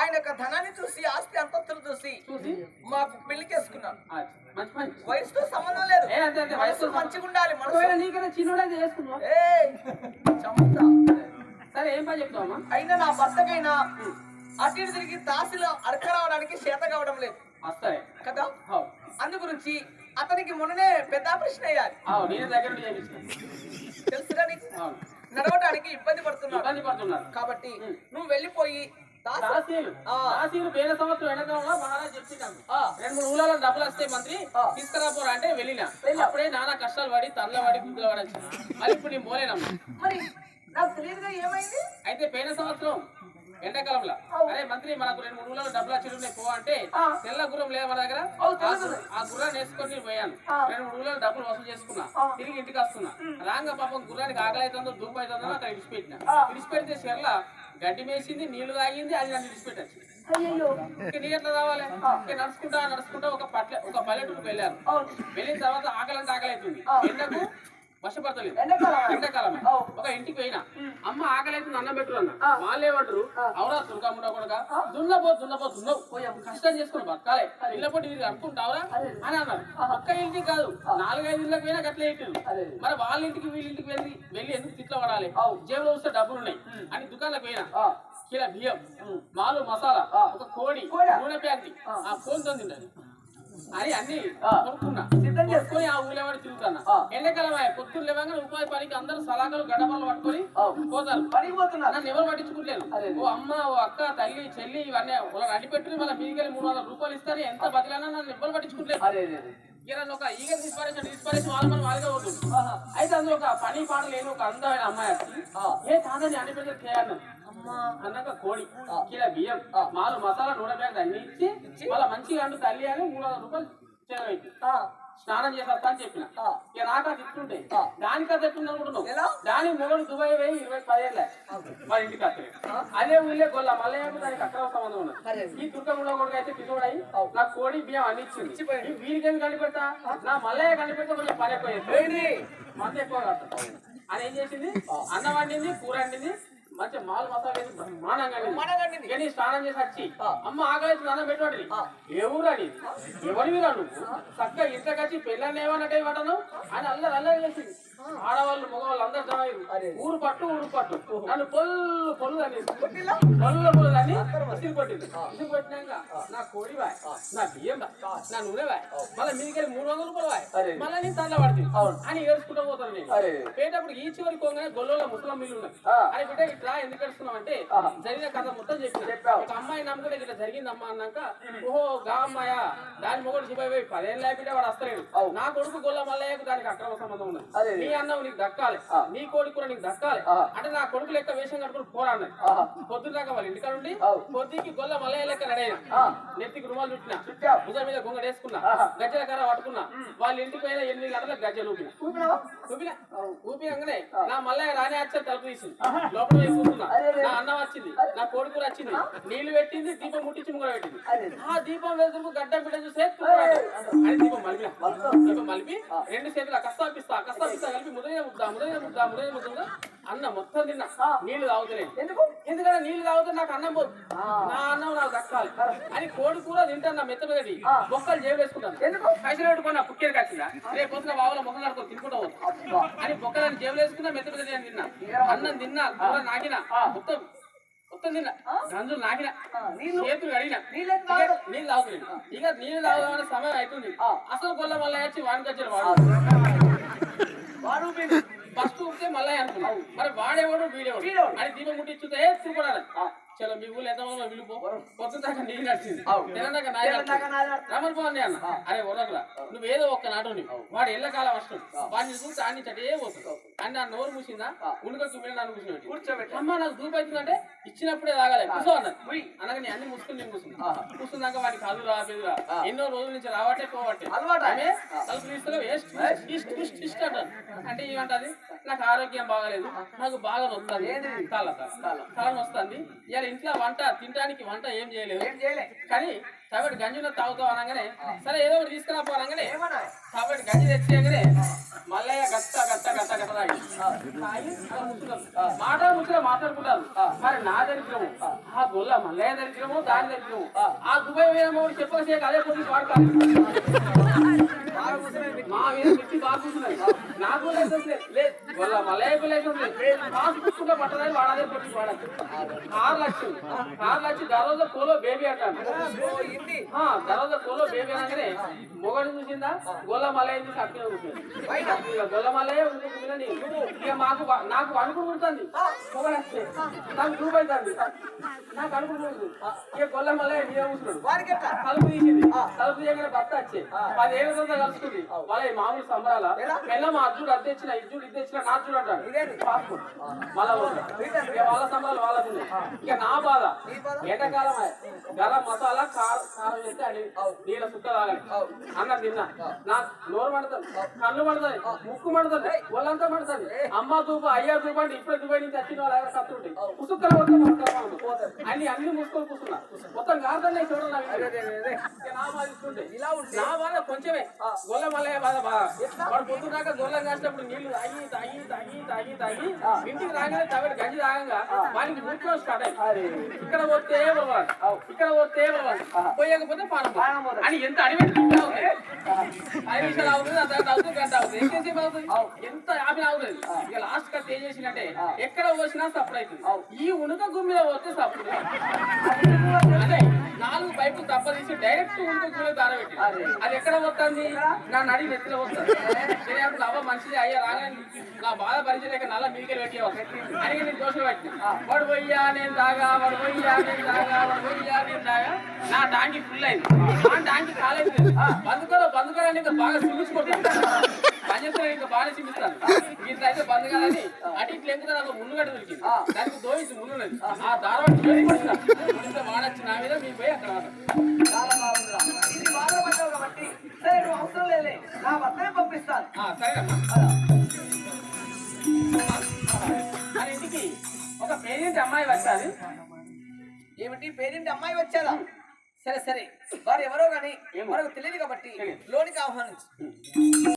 ఆయన యొక్క ధనాన్ని చూసి ఆస్తి అంతస్తులు చూసి చూసి? మాకు పెళ్ళికేసుకున్నాను వయసుతో సంబంధం లేదు. మనసు మంచిగా ఉండాలి చంపుతా. సరే ఏం పని చెప్తావమ్మా? అయినా నా భర్తకైనా అటు ఇటు తిరిగి తాసిలో అడక రావడానికి చేత కావడం లేదు. కదా? అందు గురించి అతనికి మొన్ననే పెద్ద ఆపరేషన్ అయ్యాలి కానీ నడవడానికి ఇబ్బంది పడుతున్నారు. కాబట్టి నువ్వు వెళ్ళిపోయి దాసీలు ఆ. దాసీలు వేరే సంవత్సరం వెనకంలో చెప్పింటాను ఆ, రెండు మూడు ఊళ్ళలో డబ్బులు వస్తే మంత్రి. తీసుకురాపోరా అంటే వెళ్ళిన వెళ్ళా. అప్పుడే నానా కష్టాలు పడి తల్ల పడి గుడ్లు పడి వచ్చిన మరి ఇప్పుడు నేను పోలేనమ్మా మరి నాకు తెలియదుగా ఏమైంది అయితే పోయిన సంవత్సరం ఎండాకాలంలో. అరే మంత్రి మనకు రెండు మూడు ఊళ్ళలో డబ్బులు వచ్చి ఉన్నాయి పో అంటే. తెల్ల గుర్రం లేదు మన దగ్గర ఆ గుర్రాన్ని వేసుకొని పోయాను. రెండు మూడు ఊళ్ళలో డబ్బులు వసూలు చేసుకున్నా. తిరిగి ఇంటికి వస్తున్నా రాంగ పాపం గుర్రానికి ఆకలి అవుతుందో ధూపు అవుతుందో అక్కడ ఇడిచిపెట్టిన. ఇడిచిపెడితే చెర్ల గడ్డి మేసింది నీళ్ళు తాగింది అది నన్ను నీ ఎట్లా రావాలి? నడుచుకుంటా నడుచుకుంటా ఒక పట్ల ఒక పల్లెటూరుకు వెళ్ళాను. వెళ్ళిన తర్వాత ఆకలి అంటే ఆకలి అవుతుంది. ఎండకు ఎండాకాలం. ఎండాకాలమే. ఒక ఇంటికి పోయినా. అమ్మ ఆకలి అవుతుంది అన్నం పెట్టు అన్న. వాళ్ళు ఏమంటారు అవురా దుర్గమ్ముడ కొడక? దున్నపో దున్నపో దున్నవు. కష్టం చేసుకుని బతకాలే. ఇళ్ళపొట్టి వీరికి అనుకుంటావురా? అని అన్నారు. ఒక్క ఇంటికి కాదు నాలుగైదు ఇళ్ళకి పోయినా గట్లే ఇంటి అదే. మరి వాళ్ళ ఇంటికి వీళ్ళ ఇంటికి వెళ్ళి వెళ్ళి ఎందుకు తిట్లో పడాలి. జేబులో వస్తే డబ్బులు ఉన్నాయి అని దుకాణంలో పోయినా. కిలో బియ్యం మాలు మసాలా. ఒక కోడి కోడా? నూనె ప్యాకెట్ ఆ. ఫోన్తో తిన్నది అని అన్ని. కొనుక్కున్నా. సిద్ధం చేసుకో. కొనుక్కొని ఆ ఊళ్ళో. ఎండాకాలం పొద్దున్న లేవగానే ఉపాధి పనికి అందరూ సలాకలు గడ్డపళ్ళు పట్టుకొని. పోతారు నన్ను ఎవరు పట్టించుకుంటలేరు అదే. ఓ అమ్మ ఓ అక్క తల్లి చెల్లి ఇవన్నీ వాళ్ళని అడ్డిపెట్టుకుని మళ్ళీ మీదికెళ్ళి మూడు వందల రూపాయలు ఇస్తారు ఎంత బతిలైనా నన్ను ఎవరు. ఈరోజు ఒక ఈగ తీసిపారేసి తీసిపారేసి వాళ్ళ పోతుంది ఆహా. అయితే అందులో ఒక పని పాట లేని ఒక అందమైన అమ్మాయి. ఏ కాదని అన్ని పెద్ద చేయాలి అన్నాక కోడి. కిలో బియ్యం. మాలు మసాలా నూనె ప్యాకెట్ అన్ని ఇచ్చి వాళ్ళ మంచిగా అండు తల్లి అని మూడు వందల రూపాయలు చేరవైంది స్నానం చేసేస్తా అని చెప్పిన. ఇక నాకు అది ఆ. దానికి అది అనుకుంటున్నావు ఎలా? దానికి మొగడు దుబాయ్ పోయి ఇరవై పదేళ్ళ వాళ్ళ ఇంటికి వస్తాయి అదే ఊళ్ళో గొల్ల. మళ్ళీ దానికి అక్రమ సంబంధం ఉన్నది. ఈ దుర్గములో కొడుకు అయితే పిలువడై నా కోడి బియ్యం అన్ని ఇచ్చింది వీరికి ఎందుకు కనిపెడతా? నా మల్లయ్య కనిపెడితే కొంచెం పని ఎక్కువ? మంది ఎక్కువ కడతా. అని ఏం చేసింది? అన్నం వండింది కూర వండింది మంచిగా మాలు మసాలా వేసి బ్రహ్మాండంగా వండింది. బ్రహ్మాండంగా వండింది. ఇక నీ స్నానం చేసి వచ్చి. అమ్మ ఆకలి అన్నం పెట్టుబడి ఆ. ఎవరు అని ఎవరి నువ్వు చక్కగా ఇంట్లోకి వచ్చి పెళ్ళని ఏమన్నట్టు ఇవ్వటను అని అల్లరి అల్లరి చేసింది ఆడవాళ్ళు మగవాళ్ళు అందరు జమ అయ్యారు. అదే. ఊరు పట్టు ఊరు పట్టు నన్ను పొల్లు పొల్లు అని? పొల్లు పొల్లు అని. ఇసురు కొట్టింది ఇసురు కొట్టినాక నా కోడి బాయ్ నా బియ్యం బాయ్ నా నూనె బాయ్ మళ్ళీ మీదికి మూడు వందల రూపాయలు బాయ్. మళ్ళీ నేను తల్ల పడుతుంది. అని ఏడుచుకుంటూ పోతాను నేను. పోయేటప్పుడు ఈ చివరి కోగానే గొల్లలో ముసలం మిల్లు ఉన్నాయి. అని బిడ్డ ఇట్లా ఎందుకు ఏడుస్తున్నావు అంటే. జరిగిన కథ మొత్తం చెప్పావు. ఒక అమ్మాయి నమ్ముకుంటే ఇట్లా జరిగిందమ్మా అన్నాక ఓహో గా అమ్మాయ దాని మొగడు పోయి పదేళ్ళు లేకపోతే వాడు వస్తలేడు అవును. నా కొడుకు గొల్ల మల్లయ్యకు దానికి అక్రమ సంబంధం ఉన్నది అదే. నీ అన్నం నీకు దక్కాలి. నీ కోడి కూడా నీకు దక్కాలి. అంటే నా కొడుకు లెక్క వేషం కట్టుకుని. పొద్దున్న దాకా వాళ్ళ ఇంటికాడ ఉండి. పొద్దుకి గొల్ల మల్లయ్య లెక్క రెడైనా. నెత్తికి రుమాలు చుట్టిన. భుజం మీద గుంగ వేసుకున్నా ఆహా. గజ్జల కర్ర పట్టుకున్నా వాళ్ళ ఇంటికి పోయిన ఎనిమిది గంటలకు గజ్జలు ఊపిన ఊపినావా? ఊపిన ఊపినంగానే నా మల్లయ్య రాని వచ్చి తలుపు తీసింది. లోపల పోయి కూర్చున్నా. నా అన్నం వచ్చింది. నా కోడి కూర వచ్చింది. నీళ్ళు పెట్టింది దీపం ముట్టించి ముంగడ పెట్టింది. ఆ దీపం వెళ్తుకు గడ్డ బిడ్డ చూసే అని దీపం మలిపిన. దీపం మలిపి రెండు చేతులు కస్తాపిస్తా కస్తాపిస్తా కలిపి ముదయ ముద్ద ముదయ ముద్ద ముదయ ముద్ద. అన్న మొత్తం తిన్నా. నీళ్ళు తాగుతలేదు ఎందుకు? ఎందుకంటే నీళ్ళు తాగితే నాకు అన్నం పోదు. నా అన్నం నాకు దక్కాలి. అని కోడి కూర తింటాను మెత్త మీద ఆ. మొక్కలు జేబు వేసుకుంటాను. ఎందుకు? పైసలు పెట్టుకున్నా పుక్కేరికి వచ్చిందా రేపు పొద్దున బావుల మొక్కలు కడుకొని తినుకుంటా పోతా. అబ్బా. అని బొక్కలని జేబులు వేసుకున్నా మెత్త మీద నేను తిన్నా. అన్నం తిన్నా కూర నాకిన మొత్తం మొత్తం తిన్నా. గంజులు నాకిన. నీళ్ళు? చేతులు అడిగిన నీళ్ళు తాగుతున్నాను ఇక నీళ్ళు తాగుదామనే సమయం అవుతుంది. అసలు గొల్ల మళ్ళీ వచ్చి వాడికి వచ్చారు వాడు. ఫస్ట్ ఊపితే మళ్ళీ అనుకున్నాం. మరి వాడేవాడు వీడేవాడు. అని దీపం ముట్టించుతే తిరుగుకోవాలి చలో మీ ఊళ్ళో ఎంత మంది పిలుపు పొద్దున దాకా నీళ్ళు నడిచింది. తెలంగాణ. రమణ పవన్ అన్న. అరే వదలరా. నువ్వు ఏదో ఒక్క నాటు వాడు ఎల్లకాలం వస్తుంది వాడిని చూసి అన్ని చటే పోతుంది. అని నా నోరు మూసిందా? ఉనుకొచ్చి మీద నన్ను కూర్చోబెట్టి కూర్చోబెట్టి. అమ్మ నాకు దూపు అవుతుందంటే ఇచ్చినప్పుడే తాగాలి. కూర్చో అన్నది. అనగా నేను అన్ని ముసుకుని నేను కూర్చున్నా. కూర్చున్నాక వాడికి కాదు రా పెదురా ఎన్నో రోజుల నుంచి రావట్టే పోవట్టే అలవాటు. తలుపు తీస్తలేవు, "ఏస్ట్, ఇస్ట్, ఇస్ట్" అంటారు. అంటే ఏమంటది నాకు ఆరోగ్యం బాగాలేదు. నాకు బాగా ఏంటిది? తల తల తల నొస్తుంది. ఇలా ఇంట్లో వంట తినడానికి వంట ఏం చేయలేదు. కానీ కాబట్టి గంజిలో తాగుతావు అనగానే సరే ఏదో ఒకటి తీసుకురా పోనగానే కాబట్టి గంజి తెచ్చేయగానే మల్లయ్య గట్ట గట్ట గట్ట గట్ట. మాట ముచ్చట మాట్లాడుకుంటారు. మరి నా దరిద్రము? ఆ. గొల్ల మల్లయ్య దరిద్రము దాని దరిద్రము? ఆ. దుబాయ్ వేరే మూడు చెప్పేసి అదే పొద్దు వాడతారు. బాగా కూర్చొని మా మీద పెట్టి బాగా కూర్చున్నాయి నాకు లైసెన్స్ లేదు. కార్ లక్ష్యం కార్ లక్ష్యం దరోజా పోలో బేబీ అంటాను తర్వాత గొల్ల బేబీ అనగానే మొగడు చూసిందా? గొల్ల మలయ్య చూసి అక్కడ గొల్ల చూడండి. ఇక మాకు నాకు మొగడు వస్తే నాకు చూపు అవుతుంది. నాకు అనుకుని కుడుతుంది. ఇక గొల్ల మీద కూర్చున్నాడు. ఎట్లా? తలుపు తీసింది. తలుపు తీయగానే భర్త వచ్చి తర్వాత కలుసుకుంది. వాళ్ళ మామూలు సంబరాల మెల్ల మా అర్జుడు అది తెచ్చిన ఇజ్జుడు ఇది తెచ్చిన నా అర్జుడు అంటాడు మళ్ళా. ఇక వాళ్ళ సంబరాలు వాళ్ళకు. ఇక నా బాధ. ఎండాకాలం గరం మసాలా కారం కారం వేస్తే అది నీళ్ళ సుక్క తాగాలి. అన్నం తిన్నా. నా నోరు పడుతుంది కళ్ళు పడుతుంది ముక్కు పడుతుంది ఒళ్ళంతా పడుతుంది అమ్మ దూప అయ్యా దూప అంటే ఇప్పుడే దుబాయ్ నుంచి వచ్చిన వాళ్ళు ఎవరు కత్తుంటాయి కుసుక్కలు కొట్టుకుంటారు అన్ని అన్ని మూసుకొని కూర్చున్నా. మొత్తం గార్డెన్ చూడండి నా వీడియో. ఇక నా బాధ ఇస్తుంటే ఇలా నా బాధ కొంచెమే. గొల్ల మల్లయ్య బాధ బాగా వాడు పొద్దున్నాక గొల్లం కాసినప్పుడు నీళ్ళు తాగి తాగి తాగి తాగి తాగి ఇంటికి రాగానే తవిడ గంజి తాగంగా వానికి మూర్ఖం స్టార్ట్ అయ్యి ఇక్కడ పోతే బలవాడు ఇక్కడ పోతే బలవాడు పోయకపోతే పానం. అని ఎంత అడిగి ఐదు నిమిషాలు అవుతుంది అంత అవుతుంది గంట అవుతుంది. ఎంతసేపు అవుతుంది? ఎంత యాభై అవుతుంది? ఇక లాస్ట్ కట్ ఏం చేసిందంటే ఎక్కడ పోసినా సప్పుడు అవుతుంది ఈ ఉనుక గుమ్మిలో పోతే సప్పుడు. అదే నాలుగు పైపులు తప్ప తీసి డైరెక్ట్ గుమ్మిలో దారబెట్టి అది ఎక్కడ పోతుంది? నా నడి నెత్తిలో వస్తుంది అప్పుడు అవ్వ మంచిది అయ్యా రాగానే నా బాధ పరిచయం నల్ల మీదికి పెట్టేవాడు అని నేను దోషం పెట్టి. వాడు పోయ్యా నేను తాగా వాడు పోయ్యా నేను తాగా వాడు పోయ్యా నేను తాగా నా టాంకి ఫుల్ అయింది. ఆ టాంకి కాలేదు. బందుకలో బందుకలో ఇంకా బాగా చూపించుకుంటాను పంచేస్తారు ఇంకా బాగా చూపిస్తాను ఇట్లా అయితే బంద్ కాదని ఇట్లా ఎందుకు నాకు ముళ్ళు గడ్డ దొరికింది దానికి దోయించి ముళ్ళు ఉన్నది. ఆ దారం వాడచ్చు నా మీద మీకు పోయి అక్కడ. చాలా బాగుందిరా ఇది బాధపడ్డావు కాబట్టి సరే నువ్వు అవసరం లేలే నా భర్తనే పంపిస్తాను. సరేనమ్మా. ఇంటికి ఒక పేరెంట్ అమ్మాయి వచ్చాది ఏమిటి? పేరింటి అమ్మాయి వచ్చారా సరే సరే. వారు ఎవరో గాని మనకు తెలియదు కాబట్టి లోనికి ఆహ్వానించు.